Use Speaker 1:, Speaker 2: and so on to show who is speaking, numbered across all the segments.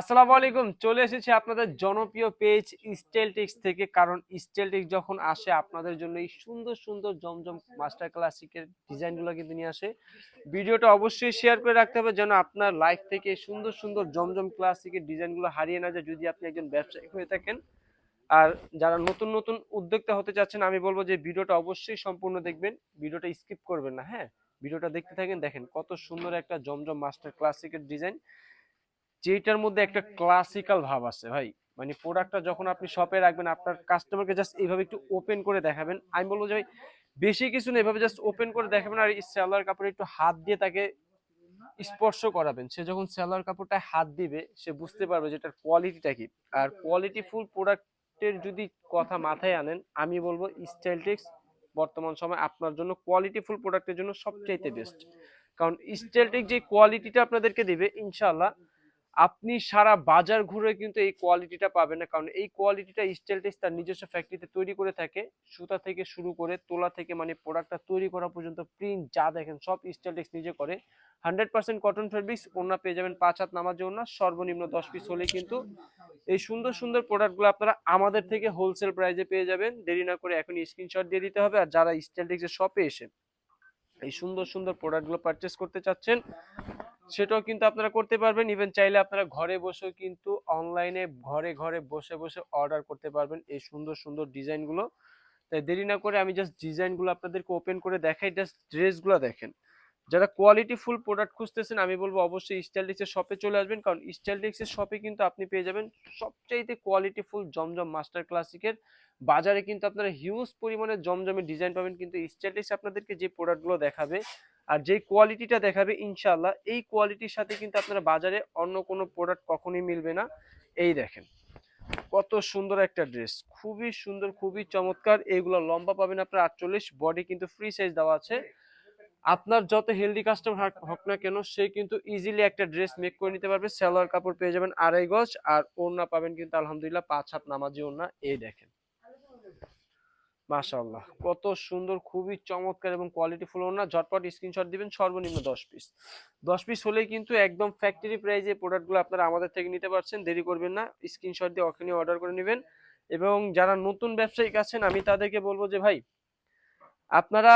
Speaker 1: আসসালামু আলাইকুম, চলে এসেছি আপনাদের জনপ্রিয় পেজ স্টেলটিক্স থেকে। কারণ স্টেলটিক্স যখন আসে, আপনাদের জন্য এই সুন্দর সুন্দর, জমজম মাস্টার ক্লাসিকের ডিজাইনগুলো কিন্তু নিয়ে আসে। ভিডিওটা অবশ্যই শেয়ার করে রাখতে হবে যেন আপনার লাইফ থেকে সুন্দর সুন্দর, জমজম ক্লাসিকের ডিজাইনগুলো হারিয়ে না যায় যদি আপনি একজন ব্যবসায়ী হয়ে থাকেন। আর যারা নতুন নতুন উদ্যোক্তা হতে চাচ্ছেন, আমি বলব যে ভিডিওটা অবশ্যই সম্পূর্ণ দেখবেন। ভিডিওটা স্কিপ করবেন না হ্যাঁ? ভিডিওটা দেখতে থাকেন, দেখেন কত সুন্দর একটা জমজম মাস্টার ক্লাসিকের ডিজাইন। যেটার মধ্যে একটা ক্লাসিক্যাল ভাব আছে ভাই। মানে প্রোডাক্টটা যখন আপনি শপে রাখবেন, আপনার কাস্টমারকে জাস্ট এইভাবে একটু ওপেন করে দেখাবেন। আমি বলব যে বেশি কিছু না, এভাবে জাস্ট ওপেন করে দেখাবেন আর সেলার কাপড়ে একটু হাত দিয়ে তাকে স্পর্শ করাবেন। সে যখন সেলার কাপড়টায় হাত দিবে, সে বুঝতে পারবে যে এটার কোয়ালিটিটা কি। আর কোয়ালিটি ফুল প্রোডাক্টের যদি কথা মাথায় আনেন, আমি বলব স্টাইলটেক্স বর্তমান সময় আপনার জন্য কোয়ালিটি ফুল প্রোডাক্টের জন্য সবচাইতে বেস্ট কারণ স্টাইলটেক যে কোয়ালিটিটা আপনাদেরকে দিবে, ইনশাআল্লাহ আপনি সারা বাজার ঘুরে কিন্তু এই কোয়ালিটিটা পাবেন না। কারণ এই কোয়ালিটিটা স্টেলটেক্স তার নিজস্ব ফ্যাক্টরিতে তৈরি করে থাকে, সুতা থেকে শুরু করে তোলা থেকে মানে প্রোডাক্টটা তৈরি করা পর্যন্ত প্রিন্ট যা দেখেন সব স্টেলটেক্স নিজে করে। হান্ড্রেড পার্সেন্ট কটন ফেব্রিক্স ওনা পেয়ে যাবেন পাঁচ হাত নামার জন্য সর্বনিম্ন দশ পিস হলে কিন্তু এই সুন্দর সুন্দর প্রোডাক্টগুলো আপনারা আমাদের থেকে হোলসেল প্রাইসে পেয়ে যাবেন। দেরি না করে এখন স্ক্রিনশট দিয়ে দিতে হবে। আর যারা স্টেলটেক্সের শপে এসে এই সুন্দর সুন্দর প্রোডাক্টগুলো পারচেস করতে চাচ্ছেন সেটাও কিন্তু আপনারা করতে পারবেন। ইভেন চাইলে আপনারা ঘরে বসেও কিন্তু অনলাইনে ঘরে ঘরে বসে বসে অর্ডার করতে পারবেন এই সুন্দর সুন্দর ডিজাইনগুলো তাই দেরি না করে আমি জাস্ট ডিজাইনগুলো আপনাদেরকে ওপেন করে দেখাই জাস্ট ড্রেসগুলো দেখেন। যারা কোয়ালিটি ফুল প্রোডাক্ট খুঁজতেছেন, আমি বলব অবশ্যই স্টাইলিক্সের শপে চলে আসবেন, কারণ স্টাইলিক্সের শপে কিন্তু আপনি পেয়ে যাবেন সবচাইতে কোয়ালিটি ফুল জমজম মাস্টার ক্লাসিকের বাজারে কিন্তু আপনারা হিউজ পরিমাণে জমজমের ডিজাইন পাবেন, কিন্তু স্টাইলিক্স আপনাদেরকে যে প্রোডাক্টগুলো দেখাবে আর যেই কোয়ালিটিটা দেখাবে ইনশাল্লাহ এই কোয়ালিটির সাথে কিন্তু আপনারা বাজারে অন্য কোনো প্রোডাক্ট কখনোই মিলবে না। এই দেখেন, কত সুন্দর একটা ড্রেস খুবই সুন্দর, খুবই চমৎকার। এইগুলো লম্বা পাবেন আপনার আটচল্লিশ বডি কিন্তু ফ্রি সাইজ দেওয়া আছে। আপনার যত হেলদি কাস্টমার হোক না কেন, সে কিন্তু ইজিলি একটা ড্রেস মেক করে নিতে পারবে। সালোয়ার কাপড় পেয়ে যাবেন আড়াই গজ, আর ওড়না পাবেন কিন্তু আলহামদুলিল্লাহ পাঁচ হাত নামাজি ওড়না। এই দেখেন মাশাআল্লাহ। কত সুন্দর, খুবই চমৎকার এবং কোয়ালিটি ফুল ওড়না। ঝটপট স্ক্রিনশট দিবেন, সর্বনিম্ন দশ পিস দশ পিস হলেই কিন্তু একদম ফ্যাক্টরি প্রাইজে প্রোডাক্টগুলো আপনারা আমাদের থেকে নিতে পারছেন, দেরি করবেন না। স্ক্রিনশট দিয়ে ওখানে অর্ডার করে নেবেন। এবং যারা নতুন ব্যবসায়িক আছেন, আমি তাদেরকে বলব যে, ভাই, আপনারা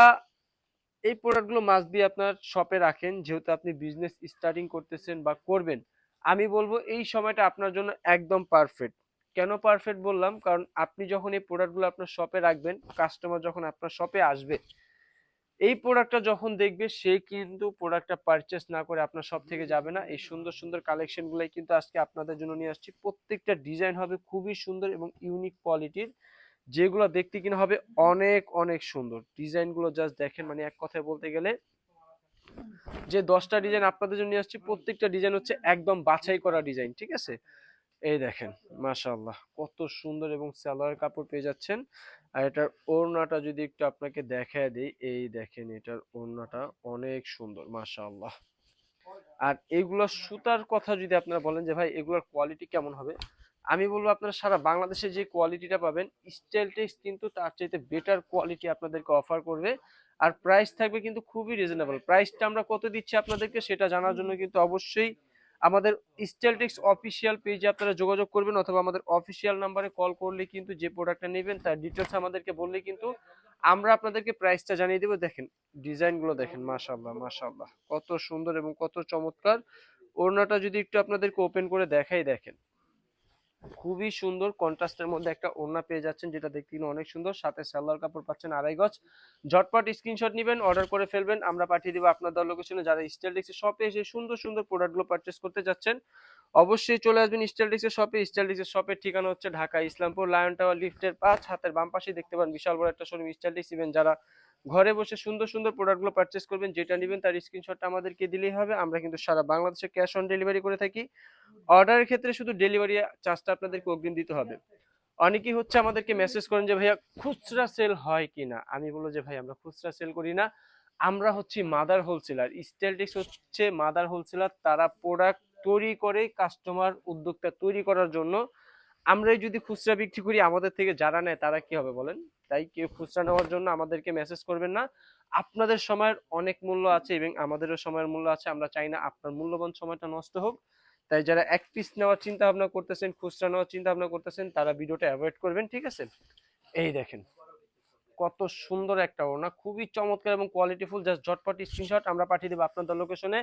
Speaker 1: এই প্রোডাক্টগুলো মাস্ট দিয়ে আপনার শপে রাখেন। যেহেতু আপনি বিজনেস স্টার্টিং করতেছেন বা করবেন। আমি বলব, এই সময়টা আপনার জন্য একদম পারফেক্ট কেন পারফেক্ট বললাম? কারণ আপনি যখন এই প্রোডাক্টগুলো আপনার শপে রাখবেন কাস্টমার যখন আপনার শপে আসবে, এই প্রোডাক্টটা যখন দেখবে, সে কিন্তু প্রোডাক্টটা পারচেস না করে আপনার শপ থেকে যাবে না। এই সুন্দর সুন্দর কালেকশনগুলাই কিন্তু আজকে আপনাদের জন্য নিয়ে আসছি। প্রত্যেকটা ডিজাইন হবে খুবই সুন্দর এবং ইউনিক কোয়ালিটির যেগুলো দেখতে কিনা হবে অনেক অনেক সুন্দর। ডিজাইনগুলো জাস্ট দেখেন মানে এক কথায় বলতে গেলে, যে দশটা ডিজাইন আপনাদের জন্য নিয়ে আসছি, প্রত্যেকটা ডিজাইন হচ্ছে একদম বাছাই করা ডিজাইন ঠিক আছে? এই দেখেন, মাশাআল্লাহ, কত সুন্দর এবং সালোয়ার কাপড় পেয়ে যাচ্ছেন। আর এটার ওড়নাটা যদি একটু আপনাকে দেখায় দিই, এই দেখেন এটার ওড়নাটা অনেক সুন্দর, মাশাআল্লাহ। আর এগুলো সুতার কথা যদি আপনারা বলেন যে, ভাই, এগুলোর কোয়ালিটি কেমন হবে? আমি বলব আপনারা সারা বাংলাদেশে যে কোয়ালিটিটা পাবেন স্টাইল স্টাইলটেক্স কিন্তু তার চাইতে বেটার কোয়ালিটি আপনাদেরকে অফার করবে। আর প্রাইস থাকবে কিন্তু খুবই রিজনেবল প্রাইসটা আমরা কত দিচ্ছি আপনাদেরকে সেটা জানার জন্য কিন্তু অবশ্যই আমাদের স্টেলটেক্স অফিসিয়াল পেজে আপনারা যোগাযোগ করবেন অথবা আমাদের অফিসিয়াল নাম্বারে কল করলে কিন্তু যে প্রোডাক্টটা নেবেন তার ডিটেলস আমাদেরকে বললে কিন্তু আমরা আপনাদেরকে প্রাইসটা জানিয়ে দেবো। দেখেন ডিজাইনগুলো দেখেন মাশাল্লাহ মাশাল্লাহ কত সুন্দর এবং কত চমৎকার। ওড়নাটা যদি একটু আপনাদেরকে ওপেন করে দেখাই দেখেন। খুবই সুন্দর কন্ট্রাস্টের মধ্যে একটা ওড়না পেয়ে যাচ্ছেন, যেটা দেখতে কিন্তু অনেক সুন্দর। সাথে সালোয়ার কাপড় পাচ্ছেন আড়াই গজ। ঝটপট স্ক্রিনশট নেবেন অর্ডার করে ফেলবেন। আমরা পাঠিয়ে দিব আপনার দল লোকেশনে যারা স্টাইল স্টাইলডিক্সের শপে এসে সুন্দর সুন্দর প্রোডাক্টগুলো পারচেস করতে যাচ্ছেন, অবশ্যই চলে আসবেন স্টাইল স্টাইলডিক্সের শপে স্টাইল স্টাইলডিক্সের শপের ঠিকানা হচ্ছে ঢাকা ইসলামপুর লায়ন টাওয়ার লিফটের পাঁচ, হাতের বাম পাশে দেখতে পান বিশাল বড় একটা শোরুম স্টাইলডিক্স ইভেন যারা ঘরে বসে সুন্দর সুন্দর প্রোডাক্টগুলো পারচেস করবেন, যেটা নেবেন তার স্ক্রিনশটটা আমাদেরকে দিলেই হবে। আমরা কিন্তু সারা বাংলাদেশে ক্যাশ অন ডেলিভারি করে থাকি। অর্ডারের ক্ষেত্রে শুধু ডেলিভারি চার্জটা আপনাদেরকে অগ্রিম দিতে হবে। অনেকেই হচ্ছে আমাদেরকে মেসেজ করেন যে, ভাইয়া, খুচরা সেল হয় কিনা আমি বলব যে, ভাই, আমরা খুচরা সেল করি না। আমরা হচ্ছি মাদার হোলসেলার স্টেলটিক্স হচ্ছে মাদার হোলসেলার তারা প্রোডাক্ট তৈরি করে কাস্টমার উদ্যোক্তা তৈরি করার জন্য আমরাই যদি খুচরা বিক্রি করি, আমাদের থেকে যারা নেয় তারা কি হবে বলেন? তাই কেউ খুচরা নেওয়ার জন্য আমাদেরকে মেসেজ করবেন না। আপনাদের সময়ের অনেক মূল্য আছে এবং আমাদেরও সময়ের মূল্য আছে। আমরা চাই না আপনার মূল্যবান সময়টা নষ্ট হোক। তাই যারা এক পিস নেওয়ার চিন্তা ভাবনা করতেছেন, খুচরা নেওয়ার চিন্তা ভাবনা করতেছেন, তারা ভিডিওটা অ্যাভয়েড করবেন, ঠিক আছে? এই দেখেন। কত সুন্দর একটা ওড়না। খুবই চমৎকার এবং কোয়ালিটিফুল জাস্ট ঝটপট স্ক্রিনশট আমরা পাঠিয়ে দেবো আপনাদের লোকেশনে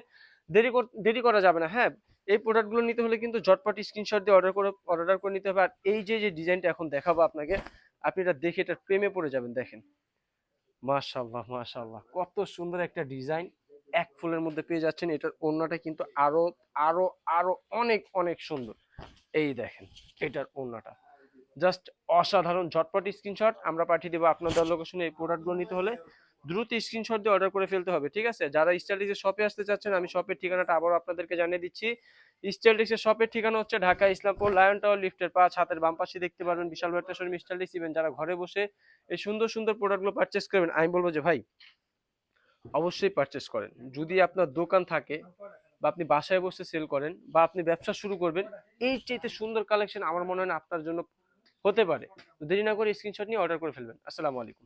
Speaker 1: দেরি দেরি করা যাবে না হ্যাঁ? এই প্রোডাক্টগুলো নিতে হলে কিন্তু ঝটপট স্ক্রিনশট দিয়ে অর্ডার করে অর্ডার করে নিতে হবে। আর এই যে যে ডিজাইনটা এখন দেখাবো আপনাকে, আপনি এটা দেখে এটার প্রেমে পড়ে যাবেন, দেখেন। মাশাল্লাহ মাশাল্লাহ কত সুন্দর একটা ডিজাইন এক ফুলের মধ্যে পেয়ে যাচ্ছেন। এটার ওড়নাটা কিন্তু আরও আরও আরও অনেক অনেক সুন্দর। এই দেখেন, এটার ওড়নাটা। জাস্ট অসাধারণ। ঝটপট স্ক্রিনশট, আমরা পাঠিয়ে দেবো আপনাদের লোকেশনে এই প্রোডাক্টগুলো নিতে হলে। দ্রুত স্ক্রিনশট দিয়ে অর্ডার করে ফেলতে হবে, ঠিক আছে? যারা স্টাইলিক্সের শপে আসতে চাচ্ছেন, আমি শপের ঠিকানাটা আবারও আপনাদেরকে জানিয়ে দিচ্ছি। স্টাইলিক্সের শপের ঠিকানা হচ্ছে ঢাকা ইসলামপুর লায়ন টাওয়ার লিফটের পাঁচ হাতের বাম পাশে দেখতে পারবেন বিশাল শোরুম স্টাইলিক্স ইভেন্ট যারা ঘরে বসে এই সুন্দর সুন্দর প্রোডাক্টগুলো পারচেস করবেন, আমি বলব যে, ভাই, অবশ্যই পারচেস করেন। যদি আপনার দোকান থাকে বা আপনি বাসায় বসে সেল করেন বা আপনি ব্যবসা শুরু করবেন এই চাইতে সুন্দর কালেকশন আমার মনে হয় না আপনার জন্য হতে পারে। দেরি না করে স্ক্রিনশট নিয়ে অর্ডার করে ফেলবেন। আসসালামু আলাইকুম।